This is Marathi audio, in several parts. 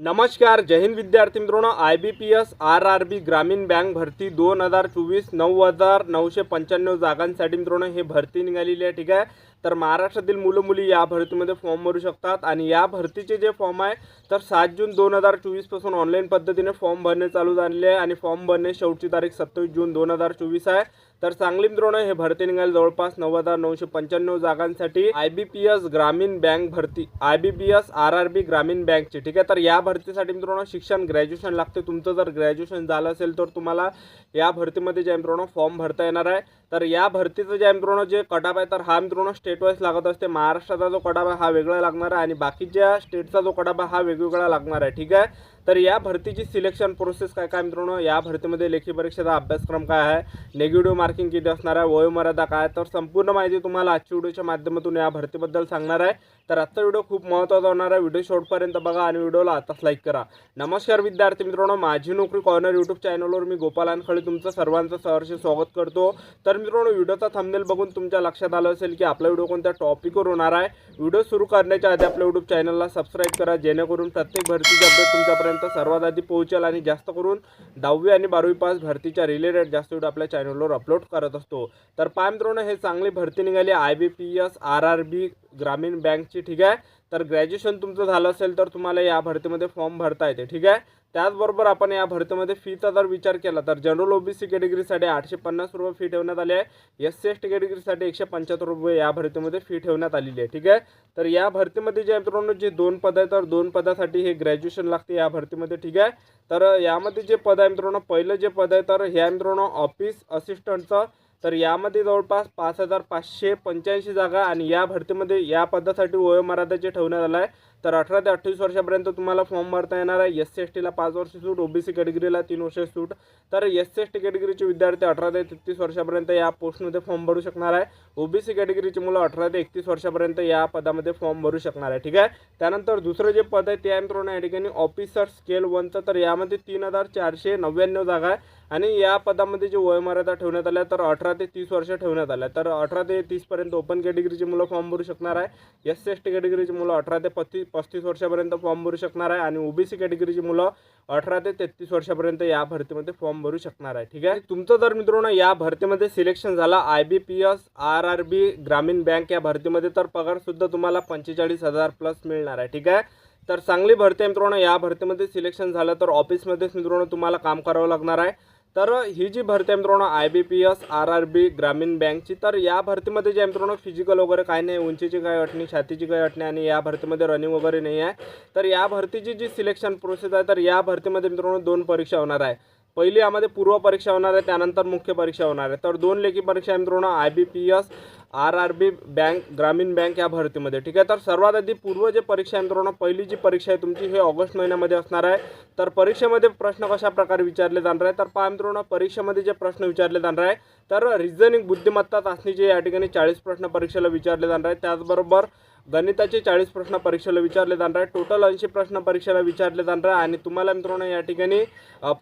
नमस्कार जय हिंद विद्यार्थी मित्रांनो. I B P S R R B ग्रामीण बँक भरती दोन हजार चोवीस नऊ हजार नऊशे पंच्याण्णव जागांसाठी मित्रांनो हे भरती निघालेली आहे ठीक आहे? तर महाराष्ट्रातील मुलं मुली या भरतीमध्ये फॉर्म भरू शकतात आणि या भरतीचे जे फॉर्म आहे तर सात जून दोन हजार चोवीसपासून ऑनलाईन पद्धतीने फॉर्म भरणे चालू झालेले आहे आणि फॉर्म भरणे शेवटची तारीख सत्तावीस जून दोन हजार चोवीस आहे. तर सांगली मित्रांनो हे भरती निघाले जवळपास नऊ हजार नऊशे पंच्याण्णव जागांसाठी. आय बी पी एस ग्रामीण बँक भरती. I B P S R R B ग्रामीण बँकची. ठीक आहे तर या भरतीसाठी मित्रांनो शिक्षण ग्रॅज्युएशन लागते. तुमचं जर ग्रॅज्युएशन झालं असेल तर तुम्हाला या भरतीमध्ये जे आहे मित्रांनो फॉर्म भरता येणार आहे. तर या भरतीचं जे आहे मित्रांनो जे कटाप आहे तर हा मित्रांनो स्टेट स्टेटवाईज लागत असते. महाराष्ट्राचा जो कडाबा हा वेगळा लागणार आहे आणि बाकीच्या स्टेटचा जो कडाबा हा वेगवेगळा लागणार आहे. ठीक आहे? तर या भरतीची सिलेक्शन प्रोसेस काय काय मित्रांनो? या भरतीमध्ये लेखी परीक्षेचा अभ्यासक्रम काय आहे? नेगेटिव्ह मार्किंग किती असणार आहे? वयोमर्यादा काय तर संपूर्ण माहिती तुम्हाला आजच्या व्हिडिओच्या माध्यमातून या भरतीबद्दल सांगणार आहे. तर आजचा व्हिडिओ खूप महत्त्वाचा होणार आहे. व्हिडिओ शेवटपर्यंत बघा आणि व्हिडिओला आताच लाईक करा. नमस्कार विद्यार्थी मित्रांनो माझी नोकरी कॉर्नर यूट्यूब चॅनलवर मी गोपाल अनखळे तुमचं सर्वांचं सहर्ष स्वागत करतो. तर मित्रांनो व्हिडिओचा थंबनेल बघून तुमच्या लक्षात आलं असेल की आपला व्हिडिओ कोणत्या टॉपिकवर होणार आहे? व्हिडिओ सुरू करण्याच्या आधी आपल्या यूट्यूब चॅनलला सबस्क्राईब करा जेणेकरून प्रत्येक भरतीचे अपडेट तुमच्यापर्यंत सर्वात आधी पोहोचेल आणि जास्त करून दहावी आणि बारावी पास भरतीच्या रिलेटेड जास्त व्हिडिओ आपल्या चॅनलवर अपलोड करत असतो. तर पाय मित्रांनो हे चांगली भरती निघाली. I B P S R R B ग्रामीण बँकची ठीक आहे? तर ग्रॅज्युएशन तुमचं झालं असेल तर तुम्हाला या भरतीमध्ये फॉर्म भरता येते ठीक आहे? त्याचबरोबर आपण या भरतीमध्ये फीचा जर विचार केला तर जनरल ओबीसी कॅटेगरीसाठी आठशे पन्नास रुपये फी ठेवण्यात आली आहे. एस सी एस टी कॅटेगरीसाठी एकशे पंच्याहत्तर रुपये या भरतीमध्ये फी ठेवण्यात आलेली आहे ठीक आहे? तर या भरतीमध्ये जे मित्रांनो जे दोन पद आहेत तर दोन पदासाठी हे ग्रॅज्युएशन लागते या भरतीमध्ये ठीक आहे? तर यामध्ये जे पद आहे मित्रांनो पहिलं जे पद आहे तर ह्या मित्रांनो ऑफिस असिस्टंटचं तर यामध्ये जवळपास पाच हजार पाचशे पंच्याऐंशी जागा आणि या भरतीमध्ये या पदासाठी वयोमर्यादा जे ठेवण्यात आलं आहे तर अठरा ते अठ्ठावीस वर्षापर्यंत तुम्हाला फॉर्म भरता येणार आहे. एस सी एस टीला पाच वर्ष सूट ओबीसी कॅटेगरीला तीन वर्ष सूट. तर एस सी एस टी कॅटेगरीचे विद्यार्थी अठरा ते तेहतीस वर्षापर्यंत या पोस्टमध्ये फॉर्म भरू शकणार आहे. ओबीसी कॅटेगरीची मुलं अठरा ते एकतीस वर्षापर्यंत या पदामध्ये फॉर्म भरू शकणार आहे. ठीक आहे? त्यानंतर दुसरं जे पद आहे ते आहे मित्रांनो या ठिकाणी ऑफिसर स्केल वनचं तर यामध्ये तीन हजार चारशे नव्याण्णव जागा आहे. आणि या पदामध्ये जे वयोमर्यादा ठेवण्यात आल्या तर अठरा ते तीस वर्ष ठेवण्यात आल्या. तर अठरा ते तीसपर्यंत ओपन कॅटेगरीची मुलं फॉर्म भरू शकणार आहे. एस सी एस टी कॅटेगरीची मुलं अठरा ते पस्तीस पस्तीस वर्षापर्यंत फॉर्म भरू शकणार आहे. आणि ओबीसी कॅटेगरीची मुलं अठरा ते तेहतीस वर्षापर्यंत या भरतीमध्ये फॉर्म भरू शकणार आहे. ठीक आहे? तुमचं जर मित्रांनो या भरतीमध्ये सिलेक्शन झाला I B P S R R B ग्रामीण बँक या भरतीमध्ये तर पगारसुद्धा तुम्हाला पंचेचाळीस हजार प्लस मिळणार आहे. ठीक आहे? तर चांगली भरती आहे मित्रांनो. या भरतीमध्ये सिलेक्शन झालं तर ऑफिसमध्येच मित्रांनो तुम्हाला काम करावं लागणार आहे. तर ही जी भरती आहे मित्रांनो I B P S R R B ग्रामीण बँकची तर या भरतीमध्ये जे आहे मित्रांनो फिजिकल वगैरे काय नाही उंचीची काय अट नाही छातीची काय अट नाही आणि या भरतीमध्ये रनिंग वगैरे नाही आहे. तर या भरतीची जी सिलेक्शन प्रोसेस आहे तर या भरतीमध्ये मित्रांनो दोन परीक्षा होणार आहे. पहिली यामध्ये पूर्व परीक्षा होणार आहे त्यानंतर मुख्य परीक्षा होणार आहे. तर दोन लेखी परीक्षा आहे मित्रांनो I B P S R R B bank ग्रामीण बँक या भरतीमध्ये. ठीक आहे? तर सर्वात आधी पूर्व जे परीक्षा आहे मित्रांनो पहिली जी परीक्षा आहे तुमची हे ऑगस्ट महिन्यामध्ये असणार आहे. तर परीक्षेमध्ये प्रश्न कशा प्रकारे विचारले जाणार आहे? तर पहा मित्रांनो परीक्षेमध्ये जे प्रश्न विचारले जाणार आहे तर रिझनिंग बुद्धिमत्ता चाचणीचे या ठिकाणी चाळीस प्रश्न परीक्षेला विचारले जाणार आहे. त्याचबरोबर गणिताचे चाळीस प्रश्न परीक्षेला विचारले जाणार आहे टोटल ऐंशी प्रश्न परीक्षेला विचारले जाणार आहे आणि तुम्हाला मित्रांनो या ठिकाणी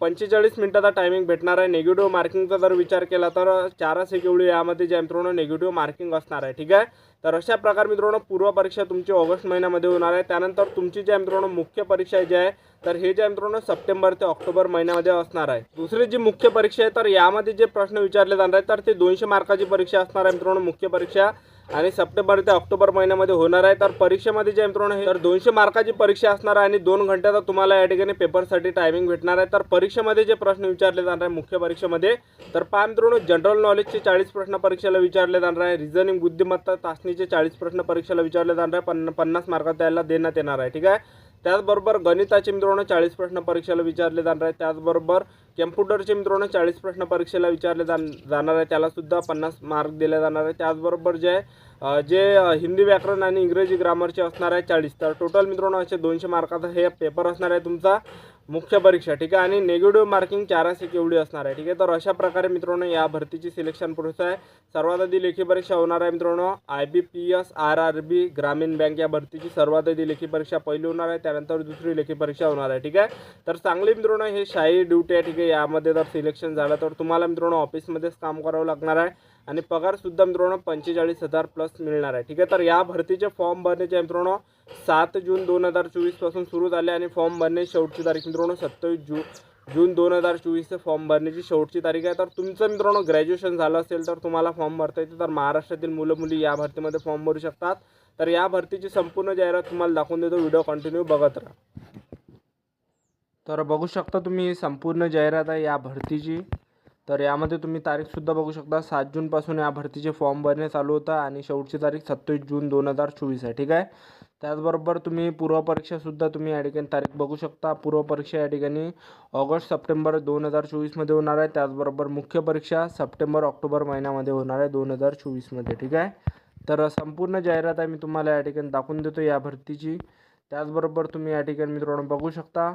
पंचेचाळीस मिनिटाचा टायमिंग भेटणार आहे. निगेटिव्ह मार्किंगचा जर विचार केला तर चारच एक एवढी यामध्ये जे मित्रांनो निगेटिव्ह मार्किंग असणार आहे. ठीक आहे? तर अशा प्रकारे मित्रांनो पूर्व परीक्षा तुमची ऑगस्ट महिन्यामध्ये होणार आहे. त्यानंतर तुमची जे मित्रांनो मुख्य परीक्षा जी आहे तर हे जे मित्रांनो सप्टेंबर ते ऑक्टोबर महिन्यामध्ये असणार आहे. दुसरी जी मुख्य परीक्षा आहे तर यामध्ये जे प्रश्न विचारले जाणार आहे तर ते दोनशे मार्काची परीक्षा असणार आहे मित्रांनो मुख्य परीक्षा. आणि सप्टेंबर ते ऑक्टोबर महिन्यामध्ये होणार आहे. तर परीक्षेमध्ये जे आहे मित्रांनो हे तर दोनशे मार्काची परीक्षा असणार आहे आणि दोन घंट्याचा तुम्हाला या ठिकाणी पेपरसाठी टायमिंग भेटणार आहे. तर परीक्षेमध्ये जे प्रश्न विचारले जाणार आहे मुख्य परीक्षेमध्ये तर पहा मित्रांनो जनरल नॉलेजचे चाळीस प्रश्न परीक्षेला विचारले जाणार आहे. रिझनिंग बुद्धिमत्ता चाचणीचे चाळीस प्रश्न परीक्षेला विचारले जाणार आहे. पन्न पन्नास मार्क त्याला देण्यात येणार आहे. ठीक आहे? त्याचबरोबर गणिताचे मित्रांनो चाळीस प्रश्न परीक्षेला विचारले जाणार आहे त्याचबरोबर कॅम्प्युटरचे मित्रांनो चाळीस प्रश्न परीक्षेला विचारले जाण जाणार आहे त्यालासुद्धा पन्नास मार्क दिले जाणार आहे त्याचबरोबर जे जे हिंदी व्याकरण आणि इंग्रजी ग्रामरचे असणार आहे चाळीस. तर टोटल मित्रांनो असे दोनशे मार्काचा हे पेपर असणार आहे तुमचा. मुख्य परीक्षा ठीक आहे? आणि निगेटिव्ह मार्किंग चारशे एक एवढी असणार आहे ठीक आहे? तर अशा प्रकारे मित्रांनो या भरतीची सिलेक्शन प्रोसेस आहे. सर्वात आधी लेखी परीक्षा होणार आहे मित्रांनो I B P S R R B ग्रामीण बँक या भरतीची सर्वात आधी लेखी परीक्षा पहिली होणार आहे त्यानंतर दुसरी लेखी परीक्षा होणार आहे ठीक आहे? तर चांगली मित्रांनो हे शाही ड्युटी आहे ठीक आहे? यामध्ये जर सिलेक्शन झालं तर तुम्हाला मित्रांनो ऑफिसमध्येच काम करावं लागणार आहे. आणि पगारसुद्धा मित्रांनो पंचेचाळीस हजार प्लस मिळणार आहे. ठीक आहे तर या भरतीचे फॉर्म भरण्याचे मित्रांनो सात जून दोन हजार चोवीसपासून सुरू झाले आणि फॉर्म भरणे शेवटची तारीख मित्रांनो सत्तावीस जून जून दोन हजार चोवीसचं फॉर्म भरण्याची शेवटची तारीख आहे. तर तुमचं मित्रांनो ग्रॅज्युएशन झालं असेल तर तुम्हाला फॉर्म भरता येते. तर महाराष्ट्रातील मुलं मुली या भरतीमध्ये फॉर्म भरू शकतात. तर या भरतीची संपूर्ण जाहिरात तुम्हाला दाखवून देतो. व्हिडिओ कंटिन्यू बघत राहा. तर बघू शकता तुम्ही संपूर्ण जाहिरात आहे या भरतीची. तर यामध्ये तुम्ही तारीखसुद्धा बघू शकता. सात जूनपासून या भरतीचे फॉर्म भरणे चालू होतं आणि शेवटची तारीख सत्तावीस जून दोन हजार चोवीस आहे. ठीक आहे? त्याचबरोबर तुम्ही पूर्वपरीक्षासुद्धा तुम्ही या ठिकाणी तारीख बघू शकता. पूर्वपरीक्षा या ठिकाणी ऑगस्ट सप्टेंबर दोन हजार चोवीसमध्ये होणार आहे. त्याचबरोबर मुख्य परीक्षा सप्टेंबर ऑक्टोबर महिन्यामध्ये होणार आहे दोन हजार चोवीसमध्ये ठीक आहे? तर संपूर्ण जाहिरात आहे मी तुम्हाला या ठिकाणी दाखवून देतो या भरतीची. त्याचबरोबर तुम्ही या ठिकाणी मित्रांनो बघू शकता.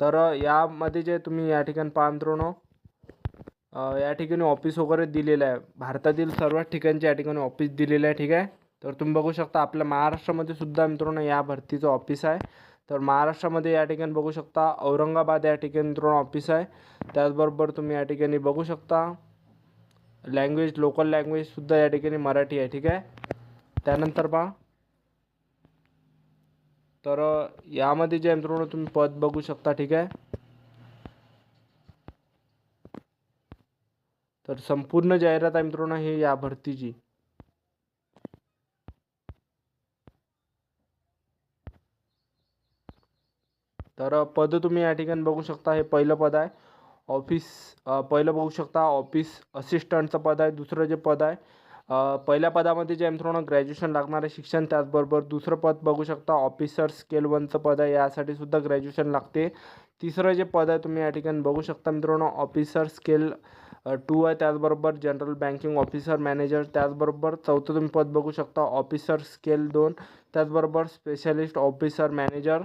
तर यामध्ये जे तुम्ही या ठिकाणी पहा मित्रांनो या ठिकाणी ऑफिस वगैरे दिलेलं आहे. भारतातील सर्वच ठिकाणचे या ठिकाणी ऑफिस दिलेलं आहे ठीक आहे? तर तुम्ही बघू शकता आपल्या महाराष्ट्रामध्ये सुद्धा मित्रांनो या भरतीचं ऑफिस आहे. तर महाराष्ट्रामध्ये या ठिकाणी बघू शकता औरंगाबाद या ठिकाणी मित्रांनो ऑफिस आहे. त्याचबरोबर तुम्ही या ठिकाणी बघू शकता लँग्वेज लोकल लँग्वेजसुद्धा या ठिकाणी मराठी आहे ठीक आहे? त्यानंतर पहा. तर यामध्ये जे मित्रांनो तुम्ही पद बघू शकता ठीक आहे? तर संपूर्ण जाहिरात आहे मित्रांनो हे या भरतीची. तर पद तुम्ही या ठिकाणी बघू शकता हे पहिलं पद आहे. ऑफिस पहिलं बघू शकता ऑफिस असिस्टंटचं पद आहे दुसरं जे पद आहे पहिल्या पदामध्ये जे मित्रांनो ग्रॅज्युएशन लागणार आहे शिक्षण त्याचबरोबर दुसरं पद बघू शकता ऑफिसर स्केल वनचं पद आहे यासाठी सुद्धा ग्रॅज्युएशन लागते. तिसरं जे पद आहे तुम्ही या ठिकाणी बघू शकता मित्रांनो ऑफिसर स्केल टू आहे त्याचबरोबर जनरल बँकिंग ऑफिसर मॅनेजर त्याचबरोबर चौथं तुम्ही पद बघू शकता ऑफिसर स्केल दोन त्याचबरोबर स्पेशलिस्ट ऑफिसर मॅनेजर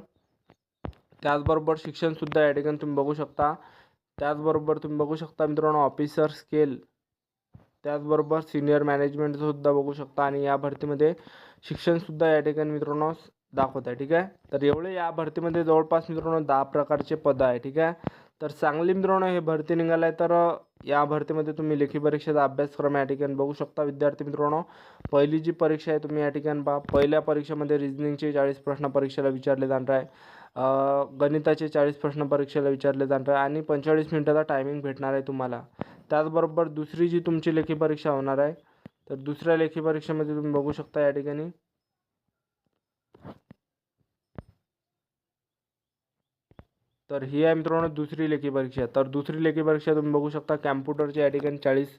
त्याचबरोबर शिक्षणसुद्धा या ठिकाणी तुम्ही बघू शकता. त्याचबरोबर तुम्ही बघू शकता मित्रांनो ऑफिसर स्केल त्याचबरोबर सिनियर मॅनेजमेंटसुद्धा बघू शकता आणि या भरतीमध्ये शिक्षणसुद्धा या ठिकाणी मित्रांनो दाखवत आहे ठीक आहे? तर एवढे या भरतीमध्ये जवळपास मित्रांनो दहा प्रकारचे पदं आहे ठीक आहे? तर चांगली मित्रांनो हे भरती निघालं आहे तर या भरतीमध्ये तुम्ही लेखी परीक्षेचा अभ्यासक्रम या ठिकाणी बघू शकता. विद्यार्थी मित्रांनो पहिली जी परीक्षा आहे तुम्ही या ठिकाणी पहा. पहिल्या परीक्षेमध्ये रिजनिंगचे चाळीस प्रश्न परीक्षेला विचारले जाणार आहे. गणिताचे चाळीस प्रश्न परीक्षेला विचारले जाणार आहे आणि पंचेचाळीस मिनिटाचा टायमिंग भेटणार आहे तुम्हाला. त्याचबरोबर दुसरी जी तुमची लेखी परीक्षा होणार आहे तर दुसऱ्या लेखी परीक्षेमध्ये तुम्ही बघू शकता या ठिकाणी. तर ही आहे मित्रांनो दुसरी लेखी परीक्षा. तर दुसरी लेखी परीक्षा तुम्ही बघू शकता. कॅम्प्युटरचे या ठिकाणी चाळीस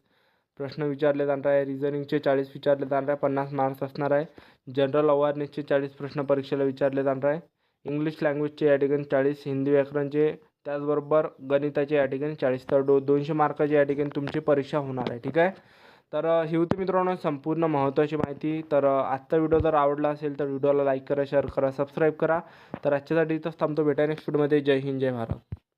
प्रश्न विचारले जाणार आहे. रिझनिंगचे चाळीस विचारले जाणार आहे. पन्नास मार्क्स असणार आहे. जनरल अवेअरनेसचे चाळीस प्रश्न परीक्षेला विचारले जाणार आहे. इंग्लिश लँग्वेजचे या ठिकाणी चाळीस हिंदी व्याकरणचे त्याचबरोबर गणिताचे या ठिकाणी चाळीस. तर दो दोनशे मार्काचे या ठिकाणी तुमची परीक्षा होणार आहे. ठीक आहे? तर ही होती मित्रांनो संपूर्ण महत्त्वाची माहिती. तर आजचा व्हिडिओ जर आवडला असेल तर व्हिडिओला लाईक करा शेअर करा सबस्क्राईब करा. तर आजच्यासाठी इथंच थांबतो. भेटा नेक्स्ट व्हिडिओमध्ये जय हिंद जय भारत.